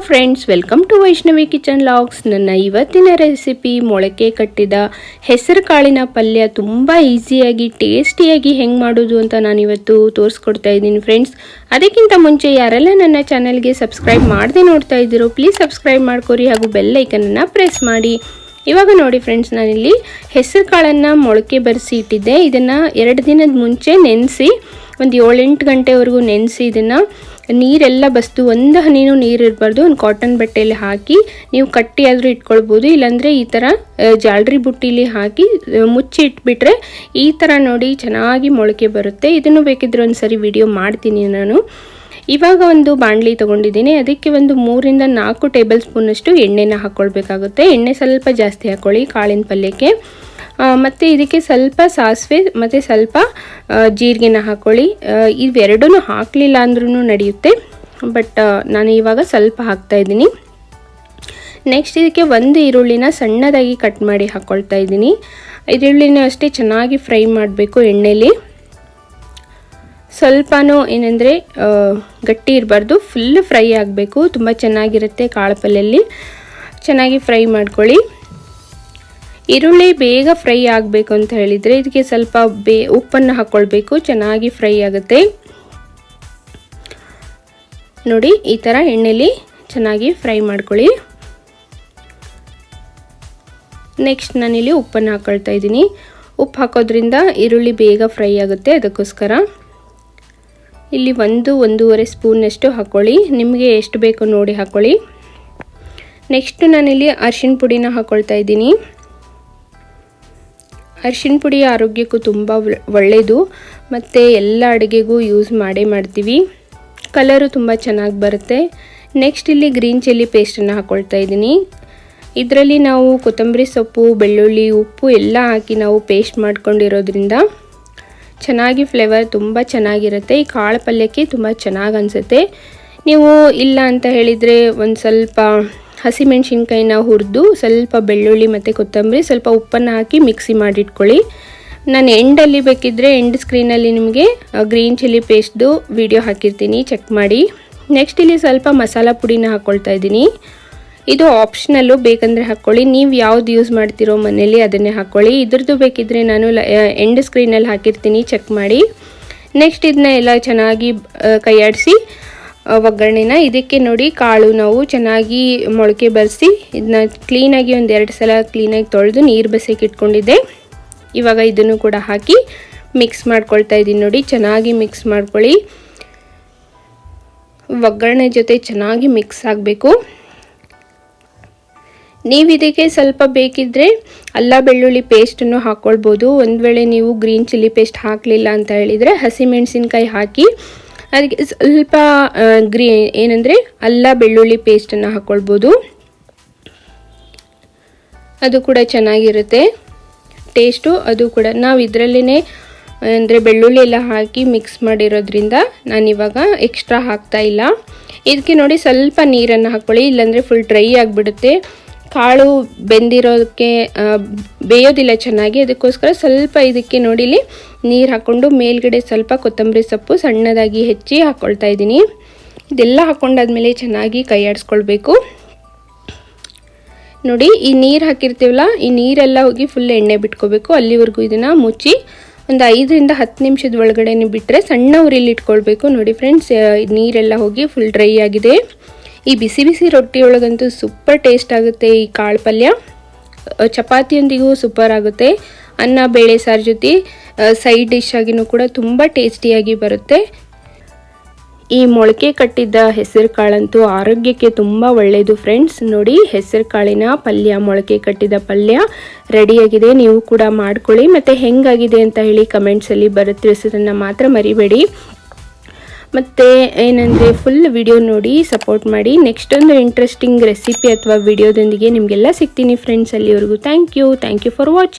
Friends welcome to Vaishnavi kitchen vlogs ನನ್ನ ಇವತ್ತಿನ recipe ಮೊಳಕೆ ಕಟ್ಟಿದ ಹೆಸರು ಕಾಳಿನ ಪಲ್ಯ ತುಂಬ ಈಸಿಯಾಗಿ ಟೇಸ್ಟಿಯಾಗಿ ಹೆಂಗೆ ಮಾಡೋದು ಅಂತ ನಾನು ಇವತ್ತು ತೋರಿಸ್ಕೊಡ್ತಾ ಇದ್ದೀನಿ ಫ್ರೆಂಡ್ಸ್ ಅದಕ್ಕಿಂತ ಮುಂಚೆ ಯಾರೆಲ್ಲ ನನ್ನ ಚಾನಲ್ಗೆ ಸಬ್ಸ್ಕ್ರೈಬ್ ಮಾಡದೆ ನೋಡ್ತಾ ಇದ್ದೀರೋ ಪ್ಲೀಸ್ ಸಬ್ಸ್ಕ್ರೈಬ್ ಮಾಡ್ಕೊರಿ ಹಾಗೂ ಬೆಲ್ ಐಕನನ್ನು ಪ್ರೆಸ್ ಮಾಡಿ. ಇವಾಗ ನೋಡಿ ಫ್ರೆಂಡ್ಸ್ ನಾನಿಲ್ಲಿ ಹೆಸರು ಕಾಳನ್ನು ಮೊಳಕೆ ಬರೆಸಿ ಇಟ್ಟಿದ್ದೆ. ಇದನ್ನು ಎರಡು ದಿನದ ಮುಂಚೆ ನೆನೆಸಿ ಒಂದು ಏಳೆಂಟು ಗಂಟೆವರೆಗೂ ನೆನೆಸಿ ಇದನ್ನು. ನೀರೆಲ್ಲ ಬಸ್ತು ಒಂದು ಹನಿನೂ ನೀರು ಇರಬಾರ್ದು ಒಂದು ಕಾಟನ್ ಬಟ್ಟೆಯಲ್ಲಿ ಹಾಕಿ, ನೀವು ಕಟ್ಟಿ ಆದರೂ ಇಟ್ಕೊಳ್ಬೋದು, ಇಲ್ಲಾಂದರೆ ಈ ಥರ ಜಾಲ್ರಿ ಬುಟ್ಟಿಲಿ ಹಾಕಿ ಮುಚ್ಚಿ ಇಟ್ಬಿಟ್ರೆ ಈ ಥರ ನೋಡಿ ಚೆನ್ನಾಗಿ ಮೊಳಕೆ ಬರುತ್ತೆ. ಇದನ್ನು ಬೇಕಿದ್ರೆ ಒಂದು ಸರಿ ವಿಡಿಯೋ ಮಾಡ್ತೀನಿ ನಾನು. ಇವಾಗ ಒಂದು ಬಾಣಲಿ ತೊಗೊಂಡಿದ್ದೀನಿ. ಅದಕ್ಕೆ ಒಂದು ಮೂರಿಂದ ನಾಲ್ಕು ಟೇಬಲ್ ಸ್ಪೂನಷ್ಟು ಎಣ್ಣೆನ ಹಾಕ್ಕೊಳ್ಬೇಕಾಗುತ್ತೆ ಎಣ್ಣೆ ಸ್ವಲ್ಪ ಜಾಸ್ತಿ ಹಾಕ್ಕೊಳ್ಳಿ ಕಾಳಿನ ಪಲ್ಯಕ್ಕೆ. ಮತ್ತು ಇದಕ್ಕೆ ಸ್ವಲ್ಪ ಸಾಸಿವೆ, ಮತ್ತು ಸ್ವಲ್ಪ ಜೀರಿಗೆನ ಹಾಕ್ಕೊಳ್ಳಿ ಇವೆರಡೂ ಹಾಕಲಿಲ್ಲ ಅಂದ್ರೂ ನಡೆಯುತ್ತೆ. ಬಟ್ ನಾನು ಇವಾಗ ಸ್ವಲ್ಪ ಹಾಕ್ತಾ ಇದ್ದೀನಿ. ನೆಕ್ಸ್ಟ್ ಇದಕ್ಕೆ ಒಂದು ಈರುಳ್ಳಿನ ಸಣ್ಣದಾಗಿ ಕಟ್ ಮಾಡಿ ಹಾಕ್ಕೊಳ್ತಾ ಇದ್ದೀನಿ. ಈರುಳ್ಳಿನ ಅಷ್ಟೇ ಚೆನ್ನಾಗಿ ಫ್ರೈ ಮಾಡಬೇಕು ಎಣ್ಣೆಲಿ. ಸ್ವಲ್ಪನೂ ಏನಂದರೆ ಗಟ್ಟಿ ಇರಬಾರ್ದು. ಫುಲ್ ಫ್ರೈ ಆಗಬೇಕು. ತುಂಬ ಚೆನ್ನಾಗಿರುತ್ತೆ ಕಾಳು ಪಲ್ಯಲ್ಲಿ ಚೆನ್ನಾಗಿ ಫ್ರೈ ಮಾಡ್ಕೊಳ್ಳಿ. ಈರುಳ್ಳಿ ಬೇಗ ಫ್ರೈ ಆಗಬೇಕು ಅಂತ ಹೇಳಿದರೆ ಇದಕ್ಕೆ ಸ್ವಲ್ಪ ಬೇ ಉಪ್ಪನ್ನು ಹಾಕ್ಕೊಳ್ಬೇಕು ಚೆನ್ನಾಗಿ ಫ್ರೈ ಆಗುತ್ತೆ. ನೋಡಿ, ಈ ಥರ ಎಣ್ಣೆಲಿ ಚೆನ್ನಾಗಿ ಫ್ರೈ ಮಾಡ್ಕೊಳ್ಳಿ. ನೆಕ್ಸ್ಟ್ ನಾನಿಲ್ಲಿ ಉಪ್ಪನ್ನು ಹಾಕ್ಕೊಳ್ತಾ ಇದ್ದೀನಿ. ಉಪ್ಪು ಹಾಕೋದ್ರಿಂದ ಈರುಳ್ಳಿ ಬೇಗ ಫ್ರೈ ಆಗುತ್ತೆ ಅದಕ್ಕೋಸ್ಕರ. ಇಲ್ಲಿ ಒಂದು, ಒಂದೂವರೆ ಸ್ಪೂನಷ್ಟು ಹಾಕ್ಕೊಳ್ಳಿ ನಿಮಗೆ ಎಷ್ಟು ಬೇಕೋ ನೋಡಿ ಹಾಕ್ಕೊಳ್ಳಿ ನೆಕ್ಸ್ಟು ನಾನಿಲ್ಲಿ ಅರ್ಶಿನ ಪುಡಿನ ಹಾಕ್ಕೊಳ್ತಾ ಇದ್ದೀನಿ. ಅರಿಶಿಣ ಪುಡಿ ಆರೋಗ್ಯಕ್ಕೂ ತುಂಬ ಒಳ್ಳೆಯದು ಮತ್ತು ಎಲ್ಲ ಅಡುಗೆಗೂ ಯೂಸ್ ಮಾಡೇ ಮಾಡ್ತೀವಿ. ಕಲರು ತುಂಬ ಚೆನ್ನಾಗಿ ಬರುತ್ತೆ. ನೆಕ್ಸ್ಟ್ ಇಲ್ಲಿ ಗ್ರೀನ್ ಚಿಲ್ಲಿ ಪೇಸ್ಟನ್ನು ಹಾಕ್ಕೊಳ್ತಾ ಇದ್ದೀನಿ. ಇದರಲ್ಲಿ ನಾವು ಕೊತ್ತಂಬರಿ ಸೊಪ್ಪು, ಬೆಳ್ಳುಳ್ಳಿ, ಉಪ್ಪು ಎಲ್ಲ ಹಾಕಿ ನಾವು ಪೇಸ್ಟ್ ಮಾಡ್ಕೊಂಡಿರೋದ್ರಿಂದ ಚೆನ್ನಾಗಿ ಫ್ಲೇವರ್ ತುಂಬ ಚೆನ್ನಾಗಿರುತ್ತೆ. ಈ ಕಾಳು ಪಲ್ಯಕ್ಕೆ ತುಂಬ ಚೆನ್ನಾಗಿ ಅನಿಸುತ್ತೆ. ನೀವು ಇಲ್ಲ ಅಂತ ಹೇಳಿದರೆ ಒಂದು ಸ್ವಲ್ಪ ಹಸಿಮೆಣ್ಸಿನ್ಕಾಯಿನ ಹುರಿದು ಸ್ವಲ್ಪ ಬೆಳ್ಳುಳ್ಳಿ ಮತ್ತು ಕೊತ್ತಂಬರಿ, ಸ್ವಲ್ಪ ಉಪ್ಪನ್ನು ಹಾಕಿ ಮಿಕ್ಸಿ ಮಾಡಿಟ್ಕೊಳ್ಳಿ. ನಾನು ಎಂಡಲ್ಲಿ ಬೇಕಿದ್ದರೆ ಎಂಡ್ ಸ್ಕ್ರೀನಲ್ಲಿ ನಿಮಗೆ ಗ್ರೀನ್ ಚಿಲ್ಲಿ ಪೇಸ್ಟ್ದು ವಿಡಿಯೋ ಹಾಕಿರ್ತೀನಿ, ಚೆಕ್ ಮಾಡಿ. ನೆಕ್ಸ್ಟ್ ಇಲ್ಲಿ ಸ್ವಲ್ಪ ಮಸಾಲ ಪುಡಿನ ಹಾಕ್ಕೊಳ್ತಾ ಇದ್ದೀನಿ. ಇದು ಆಪ್ಷನಲ್ಲು ಬೇಕಂದರೆ ಹಾಕ್ಕೊಳ್ಳಿ ನೀವು ಯಾವ್ದು ಯೂಸ್ ಮಾಡ್ತಿರೋ ಮನೇಲಿ ಅದನ್ನೇ ಹಾಕ್ಕೊಳ್ಳಿ ಇದ್ರದ್ದು ಬೇಕಿದ್ದರೆ ನಾನು ಎಂಡ್ ಸ್ಕ್ರೀನಲ್ಲಿ ಹಾಕಿರ್ತೀನಿ, ಚೆಕ್ ಮಾಡಿ. ನೆಕ್ಸ್ಟ್ ಇದನ್ನ ಎಲ್ಲ ಚೆನ್ನಾಗಿ ಕೈಯಾಡಿಸಿ ಒಗ್ಗರಣೆನ ಇದಕ್ಕೆ ನೋಡಿ ಕಾಳು ನಾವು ಚೆನ್ನಾಗಿ ಮೊಳಕೆ ಬರೆಸಿ ಇದನ್ನ ಕ್ಲೀನಾಗಿ ಒಂದು ಎರಡು ಸಲ ಕ್ಲೀನಾಗಿ ತೊಳೆದು ನೀರು ಬಸಕ್ಕೆ ಇಟ್ಕೊಂಡಿದ್ದೆ. ಇವಾಗ ಇದನ್ನು ಕೂಡ ಹಾಕಿ ಮಿಕ್ಸ್ ಮಾಡ್ಕೊಳ್ತಾ ಇದ್ದೀನಿ ನೋಡಿ, ಚೆನ್ನಾಗಿ ಮಿಕ್ಸ್ ಮಾಡ್ಕೊಳ್ಳಿ. ಒಗ್ಗರಣೆ ಜೊತೆ ಚೆನ್ನಾಗಿ ಮಿಕ್ಸ್ ಆಗಬೇಕು. ನೀವು ಇದಕ್ಕೆ ಸ್ವಲ್ಪ ಬೇಕಿದ್ರೆ ಅಲ್ಲ ಬೆಳ್ಳುಳ್ಳಿ ಪೇಸ್ಟನ್ನು ಹಾಕ್ಕೊಳ್ಬೋದು ಒಂದು ವೇಳೆ ನೀವು ಗ್ರೀನ್ ಚಿಲ್ಲಿ ಪೇಸ್ಟ್ ಹಾಕಲಿಲ್ಲ ಅಂತ ಹೇಳಿದರೆ ಹಸಿಮೆಣಸಿನ್ಕಾಯಿ ಹಾಕಿ ಅದಕ್ಕೆ ಸ್ವಲ್ಪ ಗ್ರೀ, ಏನಂದರೆ ಅಲ್ಲ, ಬೆಳ್ಳುಳ್ಳಿ ಪೇಸ್ಟನ್ನು ಹಾಕ್ಕೊಳ್ಬೋದು ಅದು ಕೂಡ ಚೆನ್ನಾಗಿರುತ್ತೆ. ಟೇಸ್ಟು ಅದು ಕೂಡ. ನಾವು ಇದರಲ್ಲೇ ಅಂದರೆ ಬೆಳ್ಳುಳ್ಳಿ ಎಲ್ಲ ಹಾಕಿ ಮಿಕ್ಸ್ ಮಾಡಿರೋದ್ರಿಂದ ನಾನಿವಾಗ ಎಕ್ಸ್ಟ್ರಾ ಹಾಕ್ತಾ ಇಲ್ಲ. ಇದಕ್ಕೆ ನೋಡಿ ಸ್ವಲ್ಪ ನೀರನ್ನು ಹಾಕ್ಕೊಳ್ಳಿ ಇಲ್ಲಾಂದರೆ ಫುಲ್ ಡ್ರೈ ಆಗಿಬಿಡುತ್ತೆ. ಕಾಳು ಬೆಂದಿರೋದಕ್ಕೆ ಬೇಯೋದಿಲ್ಲ ಚೆನ್ನಾಗಿ. ಅದಕ್ಕೋಸ್ಕರ ಸ್ವಲ್ಪ ಇದಕ್ಕೆ ನೋಡಿಲಿ ನೀರು ಹಾಕ್ಕೊಂಡು ಮೇಲ್ಗಡೆ ಸ್ವಲ್ಪ ಕೊತ್ತಂಬರಿ ಸೊಪ್ಪು ಸಣ್ಣದಾಗಿ ಹೆಚ್ಚಿ ಹಾಕ್ಕೊಳ್ತಾ ಇದ್ದೀನಿ. ಇದೆಲ್ಲ ಹಾಕ್ಕೊಂಡಾದ್ಮೇಲೆ ಚೆನ್ನಾಗಿ ಕೈ ಆಡಿಸ್ಕೊಳ್ಬೇಕು. ನೋಡಿ, ಈ ನೀರು ಹಾಕಿರ್ತೀವಲ್ಲ, ಈ ನೀರೆಲ್ಲ ಹೋಗಿ ಫುಲ್ ಎಣ್ಣೆ ಬಿಟ್ಕೋಬೇಕು. ಅಲ್ಲಿವರೆಗೂ ಇದನ್ನು ಮುಚ್ಚಿ ಒಂದು ಐದರಿಂದ ಹತ್ತು ನಿಮಿಷದ ಒಳಗಡೆ ಬಿಟ್ಟರೆ ಸಣ್ಣ ಉರಿಲಿ ಇಟ್ಕೊಳ್ಬೇಕು. ನೋಡಿ ಫ್ರೆಂಡ್ಸ್ ನೀರೆಲ್ಲ ಹೋಗಿ ಫುಲ್ ಡ್ರೈ ಆಗಿದೆ. ಈ ಬಿಸಿ ಬಿಸಿ ರೊಟ್ಟಿ ಒಳಗಂತೂ ಸೂಪರ್ ಟೇಸ್ಟ್ ಆಗುತ್ತೆ ಈ ಕಾಳು ಪಲ್ಯ. ಚಪಾತಿಯೊಂದಿಗೂ ಸೂಪರ್ ಆಗುತ್ತೆ. ಅನ್ನ, ಬೇಳೆ, ಸಾರು ಜೊತೆ ಸೈಡ್ ಡಿಶ್ ಆಗಿನೂ ಕೂಡ ತುಂಬ ಟೇಸ್ಟಿಯಾಗಿ ಬರುತ್ತೆ. ಈ ಮೊಳಕೆ ಕಟ್ಟಿದ್ದ ಹೆಸರು ಕಾಳಂತೂ ಆರೋಗ್ಯಕ್ಕೆ ತುಂಬ ಒಳ್ಳೆಯದು ಫ್ರೆಂಡ್ಸ್ ನೋಡಿ, ಹೆಸರು ಕಾಳಿನ ಪಲ್ಯ, ಮೊಳಕೆ ಕಟ್ಟಿದ ಪಲ್ಯ ರೆಡಿಯಾಗಿದೆ ನೀವು ಕೂಡ ಮಾಡ್ಕೊಳ್ಳಿ. ಮತ್ತು ಹೆಂಗಾಗಿದೆ ಅಂತ ಹೇಳಿ ಕಮೆಂಟ್ಸಲ್ಲಿ ಬರ ಮಾತ್ರ ಮರಿಬೇಡಿ. ಮತ್ತು ಏನಂದರೆ ಫುಲ್ ವಿಡಿಯೋ ನೋಡಿ ಸಪೋರ್ಟ್ ಮಾಡಿ. ನೆಕ್ಸ್ಟ್ ಒಂದು ಇಂಟ್ರೆಸ್ಟಿಂಗ್ ರೆಸಿಪಿ ಅಥವಾ ವಿಡಿಯೋದೊಂದಿಗೆ ನಿಮಗೆಲ್ಲ ಸಿಗ್ತೀನಿ ಫ್ರೆಂಡ್ಸ್ ಅಲ್ಲಿವರೆಗೂ. Thank you thank you for watching